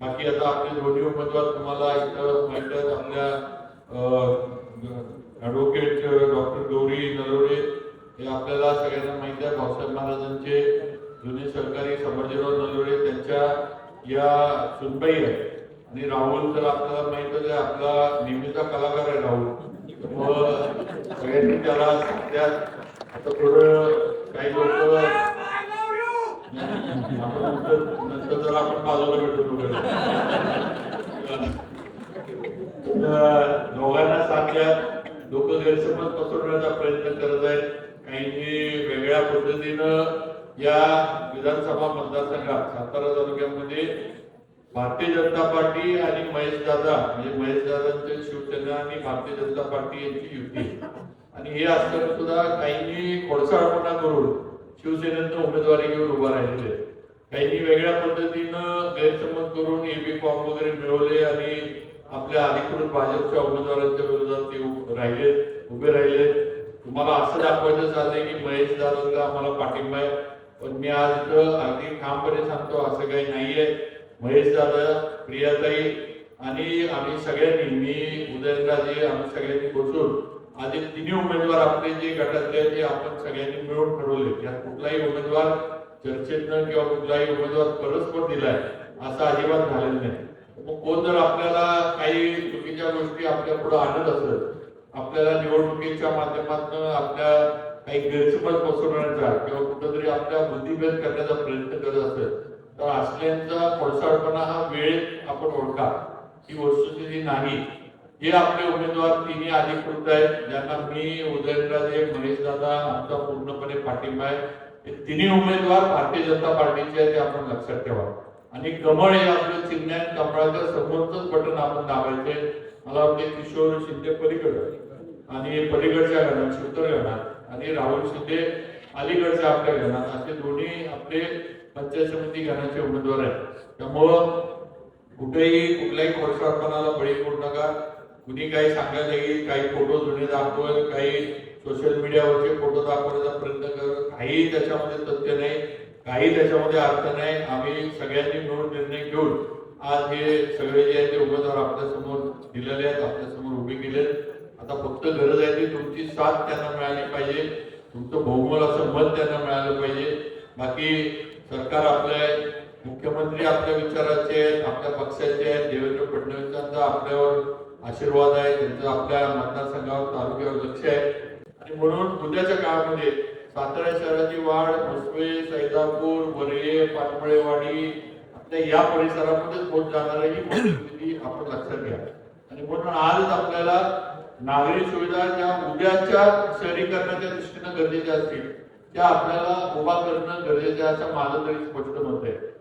बाकी आता आपले दोन्ही उमेदवार तुम्हाला इथं माहीत आपल्या ऍडव्होकेट डॉक्टर गौरी नरोडे हे आपल्याला सगळ्यांना माहिती आहे. भाऊसाहेब महाराजांचे जुने सरकारी संभाजीराव नलोडे त्यांच्या या सुनबाई आहे आणि राहुल तर आपल्याला माहीत आहे आपला नेहमीचा कलाकार आहे राहुल. मग सगळ्यांनी त्याला त्यात आता थोडं काही लोक आपण नंतर नंतर जर आपण बाजूला भेटू वगैरे तर दोघांना सांगल्या लोक पसरवण्याचा प्रयत्न करत आहेत. काहींनी वेगळ्या पद्धतीनं या विधानसभा मतदारसंघात सातारा तालुक्यामध्ये भारतीय जनता पार्टी आणि महेश दादा म्हणजे महेश दादांचे शिवसेना आणि भारतीय जनता पार्टी यांची युती आणि हे असताना सुद्धा काहींनी खोडसाळपणा करून शिवसेनेनं उमेदवारी घेऊन उभा राहिलेले काहींनी वेगळ्या पद्धतीनं गैरसमज करून एबी फॉर्म वगैरे मिळवले आणि आपल्या अधिकृत भाजपच्या उमेदवारांच्या विरोधात ते उ- राहिले उभे राहिले. तुम्हाला असं दाखवायचं चाललंय की महेश दादांना आम्हाला पाठिंबा आहे. पण मी आज इथं अगदी ठामपणे सांगतो असं काही नाहीये. महेश दादा प्रियाताई आणि आम्ही सगळ्यांनी मी उदयनराजे आम्ही सगळ्यांनी बसून आज तिन्ही उमेदवार आपले जे गटातले आहेत ते आपण सगळ्यांनी मिळून ठरवले. त्यात कुठलाही उमेदवार चर्चेतनं किंवा कुठलाही उमेदवार परस्पर दिलाय असं अजिबात झालेलं नाही. मग कोण जर आपल्याला काही चुकीच्या गोष्टी आपल्या पुढे आणत असत आपल्याला निवडणुकीच्या माध्यमातून आपल्या काही गैरसमज बसवण्याचा किंवा कुठेतरी आपल्या बुद्धिभेद करण्याचा प्रयत्न करत असेल तर असल्यांचा पडसाडपणा हा वेळ आपण ओळखा. ही वस्तुस्थिती नाही. हे आपले उमेदवार तिन्ही अधिकृत आहेत ज्यांना मी उदयनराजे महेश दादा आमचा पूर्णपणे पाठिंबा आहे. तिन्ही उमेदवार भारतीय जनता पार्टीचे आहेत ते आपण लक्षात ठेवा. आणि कमळ हे आपलं चिन्ह कमळाच्या समोरच बटन आपण दाबायचे. मला वाटते किशोर शिंदे पलीकड. आणि पलीकडच्या घरात शिवतर घरात आणि राहुल शिंदे अलीकडच्या आपल्या घरात असे दोन्ही आपले पंचायत समिती घराचे उमेदवार आहेत. त्यामुळं कुठेही कुठल्याही खोडसाळपणाला बळी पडू नका. कुणी काही सांगायला येईल काही फोटो जुने दाखवेल काही सोशल मीडियावरचे फोटो दाखवण्याचा प्रयत्न करत काही त्याच्यामध्ये तथ्य नाही. काही त्याच्यामध्ये अर्थ नाही. आम्ही सगळ्यांनी मिळून निर्णय घेऊन आज हे सगळे जे आहेत ते उमेदवार आपल्यासमोर दिलेले आहेत आपल्यासमोर उभे केले आता फक्त गरज आहे ती तुमची साथ त्यांना मिळाली पाहिजे. तुमचं बहुमोल असं मत त्यांना मिळालं पाहिजे. बाकी सरकार आपलं आहे मुख्यमंत्री आपल्या विचाराचे आहेत आपल्या पक्षाचे आहेत. देवेंद्र फडणवीसांचा आपल्यावर आशीर्वाद आहे. त्यांचं आपल्या मतदारसंघावर तालुक्यावर लक्ष आहे. आणि म्हणून उद्याच्या काळामध्ये सातारा शहराची वाढ मुसवे सैदापूर वरये पाटमळेवाडी आपल्या या परिसरामध्येच होत जाणार ही परिस्थिती आपण लक्षात घ्या. आणि म्हणून आज आपल्याला नागरी सुविधा ज्या उद्याच्या शहरीकरणाच्या दृष्टीनं गरजेच्या असतील त्या आपल्याला उभा करणं गरजेचं आहे असं माझं तरी स्पष्ट मत आहे.